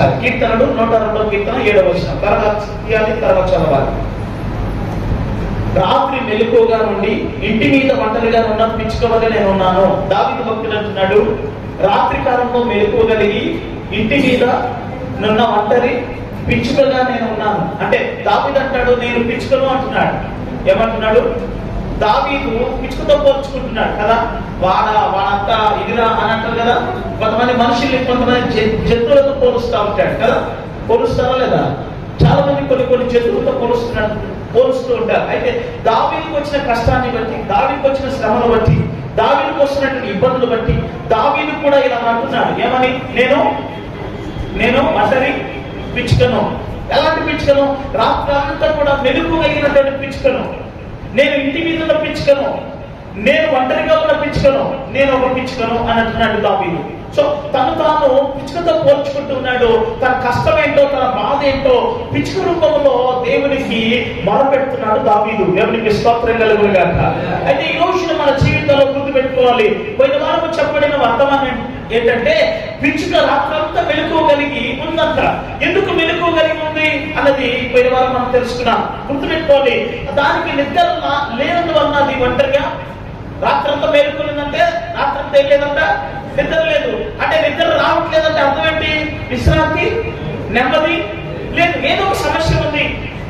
సరే, కీర్తనలు నూట రెండో కీర్తన ఏడవ వచ్చిన తర్వాత తీయాలి తర్వాత చదవాలి. రాత్రి మెలుకోగా నుండి ఇంటి మీద ఒంటరిగా ఉన్న పిచ్చుకవలే నేను ఉన్నాను దావిత భక్తులు అంటున్నాడు రాత్రి కాలంలో మెలుకోగలిగి ఇంటి మీద నున్న ఒంటరి పిచ్చుకగా నేను ఉన్నాను అంటే దావిత అంటాడు నేను పిచ్చుకను అంటున్నాడు. ఏమంటున్నాడు? దావీదు పిచ్చుకతో పోల్చుకుంటున్నాడు కదా? వాడ వాడంతా ఇదిరా అని అంటారు కదా? కొంతమంది మనుషుల్ని కొంతమంది జంతువులతో పోలుస్తూ ఉంటాడు కదా? పోలుస్తారా లేదా? చాలా మంది కొన్ని కొన్ని జంతువులతో పోలుస్తున్నాడు పోలుస్తూ ఉంటారు. అయితే దావీకి వచ్చిన కష్టాన్ని బట్టి దావీకి వచ్చిన శ్రమను బట్టి దావీకి వస్తున్నటువంటి ఇబ్బందులు బట్టి దావీదు కూడా ఇలా అంటున్నాడు. ఏమని? నేను నేను మసరి పిచ్చుకను. ఎలాంటి పిచ్చుకను? రాత్రి అంతా కూడా మెలుగు కలిగినటువంటి పిచ్చుకను. నేను ఇంటి మీద ఉన్న పిచ్చుకను నేను ఒంటరిగా ఉన్న పిచ్చుకను నేను ఒక పిచ్చుకను అని అంటున్నాడు దావీదు. సో తను తాను పిచ్చుకతో పోల్చుకుంటూ ఉన్నాడు తన కష్టం ఏంటో తన బాధ ఏంటో పిచ్చుక రూపంలో దేవునికి మొరపెడుతున్నాడు దావీదు. దేవునికి స్తోత్రం కలుగునుగాక అయితే ఈ రోజున మన జీవితంలో గుర్తు పెట్టుకోవాలి పోయిన వారు చెప్పబడిన వర్తమానం ఏంటంటే పిచ్చుక రాత్రంతా మెలుకోగలిగి ఉందంట ఎందుకు అన్నది పోయిన వారం మనం తెలుసుకున్నాం. గుర్తుపెట్టుకోండి దానికి నిద్ర లేనందువలన అది ఒంటరిగా? రాత్రంతా మేలుకునిందంటే రాత్రంతా ఏం లేదంట? నిద్ర లేదు. అంటే నిద్ర రావట్లేదంటే అర్థం ఏంటి విశ్రాంతి నెమ్మది లేదు ఏదో ఒక సమస్య ఉంది.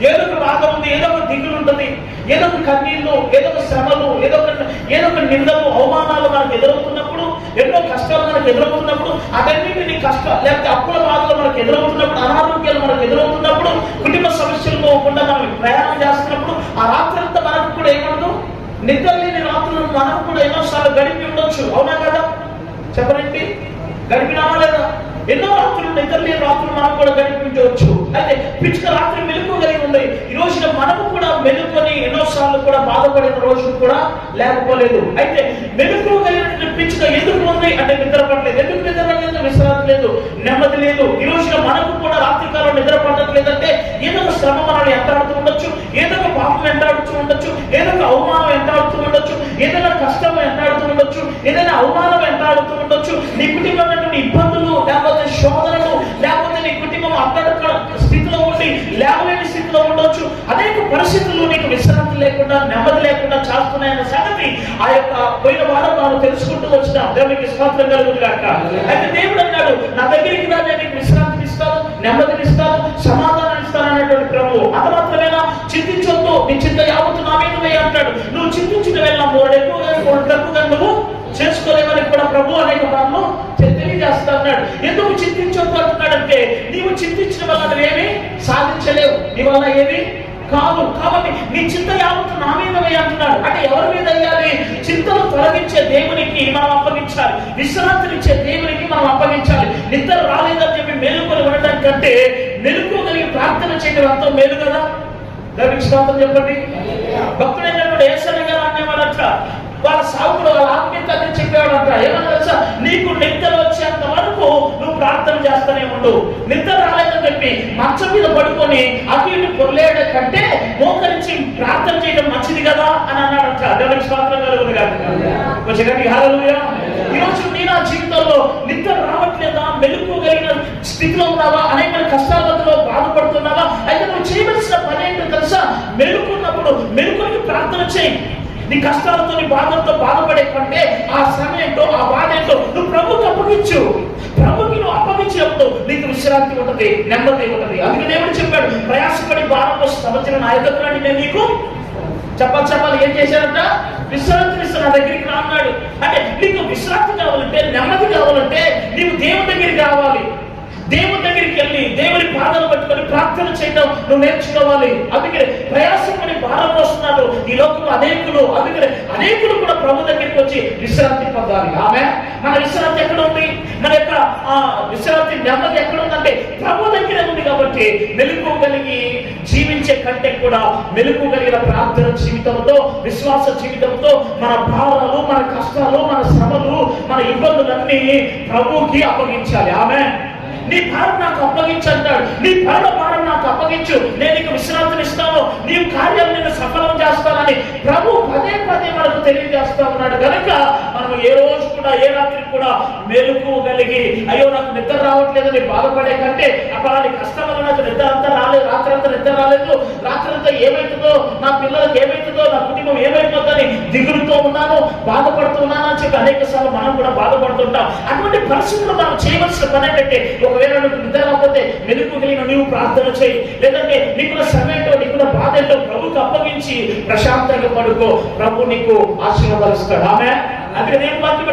ఏదో ఒక బాధ ఉంది ఏదో ఒక దిగులు ఉంటుంది. ఏదో ఒక కన్నీళ్ళు ఏదో ఒక శ్రమలు ఏదో ఒక ఏదో ఒక నిందలు అవమానాలు మనకు ఎదురవుతున్నప్పుడు ఎన్నో కష్టాలు మనకు ఎదురవుతున్నప్పుడు అటన్నింటినీ కష్టాలు లేకపోతే అప్పుల బాధలు మనకు ఎదురవుతున్నప్పుడు అనారోగ్యాలు మనకు ఎదురవుతున్నప్పుడు కుటుంబ సమస్యలు పోకుండా మనం ప్రయాణం చేస్తున్నప్పుడు ఆ రాత్రి అంతా మనకు కూడా ఏమనదు నిద్ర లేని రాత్రులు మనకు కూడా ఎన్నోసార్లు గడిపి ఉండొచ్చు. అవునా కదా? చెప్పరండి గడిపినామా లేదా? ఎన్నో రాత్రులు నిద్ర లేని రాత్రులు మనం కూడా గడిపించవచ్చు అయితే పిచ్చుక రాత్రి మెలుపు కలిగి ఉంది. ఈ రోజున మనము కూడా మెలుకొని ఎన్నోసార్లు కూడా బాధపడిన రోజులు కూడా లేకపోలేదు. అయితే మెలుపు కలిగినటువంటి పిచ్చుక ఎందుకు ఉంది? అంటే నిద్ర ఎందుకు నిద్ర విశ్రాంతి లేదు. నెమ్మది లేదు. ఈ రోజున మనకు కూడా రాత్రి ఏదో ఒక శ్రమ మనల్ని ఎంటాడుతూ ఉండొచ్చు ఏదో ఒక పాపం ఎంటాడుతూ ఉండొచ్చు ఏదో ఒక అవమానం ఎంటాడుతూ ఉండొచ్చు ఏదైనా కష్టం ఎంటాడుతూ ఉండొచ్చు ఏదైనా అవమానం ఎంటాడుతూ ఉండొచ్చు నీ కుటుంబంలో ఇబ్బందులు లేకపోతే శోధనలు లేకపోతే నీ కుటుంబం అక్కడ స్థితిలో ఉండి లేవలేని స్థితిలో ఉండొచ్చు. అనేక పరిస్థితులు నీకు విశ్రాంతి లేకుండా నెమ్మది లేకుండా చేస్తున్నాయన్న సంగతి ఆ యొక్క పోయిన వారం మనం తెలుసుకుంటూ వచ్చిన దేవునికి స్వాతంత్రం కలుగుతుంది కాక అయితే దేవుడు అన్నాడు నా దగ్గరికి రా నేను నీకు విశ్రాంతిని ఇస్తాను నెమ్మదిని ఇస్తాను సమాధానం ఇస్తాను ప్రభు. అంత మాత్రమేనా చింతించొద్దు. నీ చింత యావత్తు నా మీద వేయి అంటాడు. నువ్వు చింతించిన వెళ్ళిన మూడు ఎక్కువగా మూడు తక్కువగా నువ్వు చేసుకోలేమని కూడా ప్రభు అనేక మార్లు తెలియజేస్తా అన్నాడు. ఎందుకు చింతించొద్దు అంటున్నాడంటే నీవు చింతించిన వల్ల నువ్వేమి సాధించలేవు. నీ వల్ల ఏమి కాదు. కాబట్టి నీ చింత యావత్తు నా మీద అంటున్నాడు. అంటే ఎవరి మీద అయ్యాలి? చింతను తొలగించే దేవునికి మనం అప్పగించాలి. విశ్రాంతినిచ్చే దేవునికి మనం అప్పగించాలి. నిద్ర రాలేదని చెప్పి మెలుకొని ఉండటం కంటే ప్రార్థన చేయడం ఎంతో మేలు కదా? దానికి స్తోత్రం చెప్పండి. భక్తుడైనటువంటి ఏసరి గారు అనేవాడట వాళ్ళ సాగుడు వాళ్ళ ఆత్మీయతని చెప్పేవాడంట ఏమన్నా తెలుసా? నీకు నిద్ర వచ్చేంత వరకు నువ్వు ప్రార్థన చేస్తూనే ఉండు. నిద్ర రాలేదని చెప్పి మంచం మీద పడుకొని అటు ఇటు పొరలేయడం కంటే మోకరించి ప్రార్థన చేయడం మంచిది కదా అని అన్నాడంట. దేవునికి స్వాతంత్రం కలుగుతుంది కదా కొంచెం గట్టి ఈ రోజు నీ నా జీవితంలో నిద్ర రావట్లేదా? మెలుకోగలిగిన స్థితిలో ఉన్నావా? అనేక కష్టాలతో మధ్యలో బాధపడుతున్నావా అయితే నువ్వు చేయవలసిన పని ఏంటో తెలుసా మెలుకున్నప్పుడు మెలుకొని ప్రార్థన చేయి. నీ కష్టాలతో నీ బాధలతో బాధపడే కంటే ఆ శ్రమ ఏంటో ఆ బాధ ఏంటో నువ్వు ప్రభుకి అప్పగించు. ప్రభుకి నువ్వు అప్పగించినప్పుడు నీకు విశ్రాంతి ఉంటది నెమ్మది ఉంటుంది. అందుకే దేవుడు చెప్పాడు ప్రయాసపడి భారంలో సంవత్సరం నా ఎదురు నేను నీకు చెప్పాలి చెప్పాలి. ఏం చేశారంట విశ్రాంతిని ఇస్తా నా దగ్గరికి రాన్నాడు అంటే నీకు విశ్రాంతి కావాలంటే నెమ్మది కావాలంటే నీవు దేవుని దగ్గరికి రావాలి. దేవుని దగ్గరికి వెళ్ళి దేవుని పాదాలు పట్టుకొని ప్రార్థన చేయడం నువ్వు నేర్చుకోవాలి. అందుకే ప్రయాసపడి భారం వస్తున్నారు ఈ లోకంలో అనేకులు అందుకనే అనేకులు కూడా ప్రభు దగ్గరికి వచ్చి విశ్రాంతి పొందాలి. ఆమె మన విశ్రాంతి ఎక్కడ ఉంది? మన యొక్క ఆ విశ్రాంతి నెమ్మది ఎక్కడ ఉందంటే ప్రభు దగ్గర ఉంది కాబట్టి మెలుకోగలిగి జీవించే కంటే కూడా మెలుకోగలిగిన ప్రార్థన జీవితంతో విశ్వాస జీవితంతో మన భారాలు మన కష్టాలు మన శ్రమలు మన ఇబ్బందులన్నీ ప్రభుకి అప్పగించాలి. ఆమె నీ భారం నాకు అప్పగించంటాడు. నీ భార భారం నాకు అప్పగించు నేను నీకు విశ్రాంతిని ఇస్తాను నీవు కార్యాలు నేను సఫలం చేస్తానని ప్రభు పదే పదే మనకు తెలియజేస్తా ఉన్నాడు. కనుక మనం ఏ రోజు కూడా ఏ రాత్రి కూడా మెలకు కలిగి అయ్యో నాకు నిద్ర రావట్లేదని బాధపడే కంటే అక్కడ నీ కష్టం వల్ల నాకు నిద్ర అంతా రాలేదు నిద్ర రాలేదు రాత్రంతా ఏమైతుందో నా పిల్లలకి ఏమైతుందో నా కుటుంబం ఏమైపోతుందని దిగులుతో ఉన్నాను బాధపడుతున్నాను అని చెప్పి అనేక సార్లు మనం కూడా బాధపడుతుంటాం. అటువంటి పరిస్థితుల్లో మనం చేయవలసిన పని ఏంటంటే ఒకవేళ నువ్వు నిద్ర రాకపోతే మెలకు కలిగిన నీవు ప్రార్థన చేయి. లేదంటే నీకున్న శ్రమ ఏంటో నీకున్న బాధ ఏంటో ప్రభుకు అప్పగించి ప్రశాంతంగా పడుకో. ప్రభు నీకు ఆశీర్వదిస్తాడు. ఆమె అందుకే నేను వాక్యం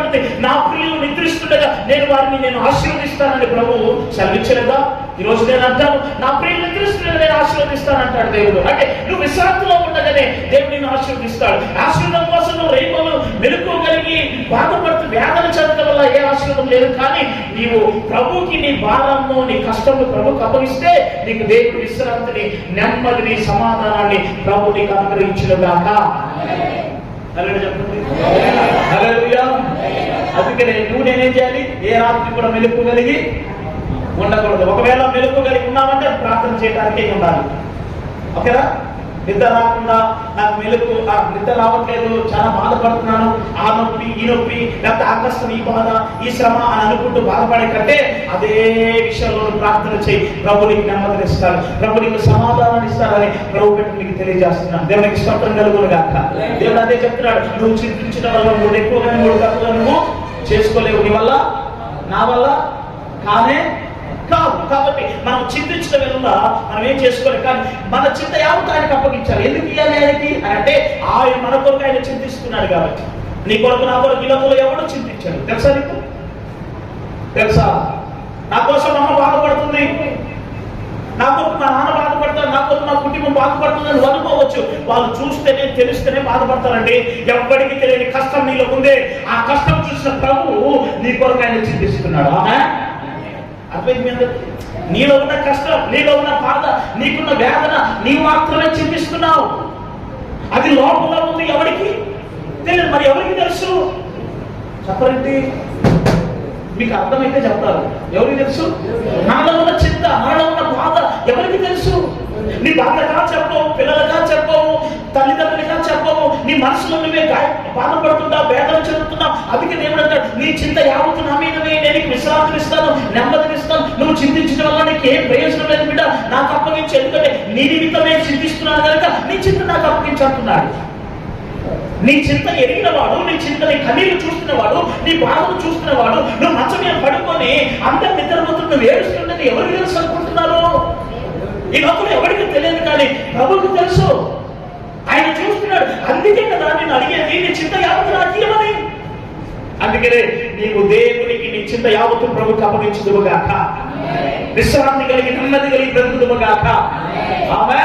నా ప్రియులు నిద్రిస్తుండగా నేను వారిని నేను ఆశీర్వదిస్తానని ప్రభు సెలవిచ్చలేదా? ఈ రోజు నేను అంటాను నా ప్రియులు నిద్రిస్తుండగా నేను ఆశీర్వదిస్తాను అంటాడు దేవుడు. అంటే నువ్వు విశ్రాంతిలో ఉండగానే దేవుడు నిన్ను ఆశీర్వదిస్తాడు. ఆశీర్వాదం కోసం నువ్వు రేపలు మెలుకోగలిగి బాధపడుతూ వేదన చెందడం వల్ల ఏ ఆశీర్వాదం లేదు. కానీ నీవు ప్రభుకి నీ భారము నీ కష్టము ప్రభుకి అప్పగిస్తే నీకు దేవుడు విశ్రాంతిని నెమ్మదిని సమాధానాన్ని ప్రభు నీకు హల్లెలూయా చెప్పండి. అందుకనే నువ్వు నేనేం చేయాలి? ఏ రాత్రి కూడా మెలుకోగలిగి ఉండకూడదు. ఒకవేళ మెలకు కలిగి ఉన్నామంటే ప్రార్థన చేయడానికే ఉండాలి. ఓకేనా? నిద్ర రాకుండా నాకు మెలకు నిద్ర రావట్లేదు చాలా బాధపడుతున్నాను. ఆ నొప్పి ఈ నొప్పి లేకపోతే ఆ కష్టం ఈ బాధ ఈ శ్రమ అని అనుకుంటూ బాధపడే కంటే అదే విషయంలో ప్రార్థన చేయి. ప్రభు నీకు నెమ్మదిని ఇస్తాడు. ప్రభు నీకు సమాధానాన్ని ఇస్తాడని ప్రభు పెట్టి నీకు తెలియజేస్తున్నాను. దేవునికి స్వప్నం కలుగును గాక. దేవుడు అదే చెప్తున్నాడు. నువ్వు చింతించిన వల్ల నువ్వు ఎక్కువగా నువ్వు తక్కువగా నువ్వు చేసుకోలేవు. నీ వల్ల? నా వల్ల? కానే కాదు కాబట్టి మనం చింతించడం వల్ల మనం ఏం చేసుకోవాలి? కానీ మన చింత యావత్ ఆయనకు అప్పగించాలి. ఎందుకు ఇవ్వాలి ఆయనకి? అంటే ఆయన మన కొరకు ఆయన చింతిస్తున్నాడు కాబట్టి. నీ కొరకు నా కొరకు ఈ లోకంలో ఎవడు చింతించాడు? తెలుసా నీకు? తెలుసా? నా కోసం అమ్మ బాధపడుతుంది. నా కొరకు మా నాన్న బాధపడతారు నా కొరకు నా కుటుంబం బాధపడుతుంది అని అనుకోవచ్చు. వాళ్ళు చూస్తేనే తెలిస్తేనే బాధపడతారండి. ఎవ్వడికి తెలియని కష్టం నీలో ఉందే. ఆ కష్టం చూసిన ప్రభువు నీ కొరకు ఆయన చింతిస్తున్నాడు? ఆమె అర్థమైంది నీలో ఉన్న కష్టం నీలో ఉన్న బాధ నీకున్న వేదన నీవు మాత్రమే చింతిస్తున్నావు. అది లోపల ఉంది ఎవరికి? తెలియదు మరి ఎవరికి తెలుసు? చెప్పరండి. మీకు అర్థమైతే చెప్తారు ఎవరికి తెలుసు? నాలో ఉన్న చింత నాలో ఉన్న బాధ ఎవరికి తెలుసు? నీ భర్తగా చెప్పవు పిల్లలుగా చెప్పవు తల్లిదండ్రులుగా పాపము నీ మనసులో నువ్వే గాయ వేదన చెందుతున్నావు అందుకే దేవుడు అంటాడు నీ చింత యావత్తు నా మీదవే నేను నీకు విశ్రాంతిని ఇస్తాను నెమ్మదిని ఇస్తాను. నువ్వు చింతించడం వల్ల నీకు ఏం ప్రయోజనం లేదు బిడ్డ. నాకు అప్పగించి ఎందుకంటే నీ నిమిత్తమే చింతిస్తున్నాను కనుక నీ చింత నాకు అప్పగించంటున్నాడు నీ చింత ఎరిగినవాడు నీ చింతని కన్నీళ్ళు చూస్తున్నవాడు నీ బాధను చూస్తున్నవాడు నువ్వు మంచం మీద పడుకొని అందరు నిద్రపోతున్న నువ్వు ఏడుస్తుందని ఎవరు తెలుసు అనుకుంటున్నారు? ఈ లోపల ఎవరికి తెలియదు కానీ ప్రభుకి తెలుసు. చూస్తున్నాడు అందుకే కదా నేను అడిగేది నీ చింత యావత్తు రాజీయమని అందుకనే నీవు దేవునికి నీ చింత యావత్తు ప్రభుకి అప్పగించుదువుగాక విశ్రాంతి కలిగి నెమ్మది కలిగి బ్రతుకుదువుగాక. ఆమె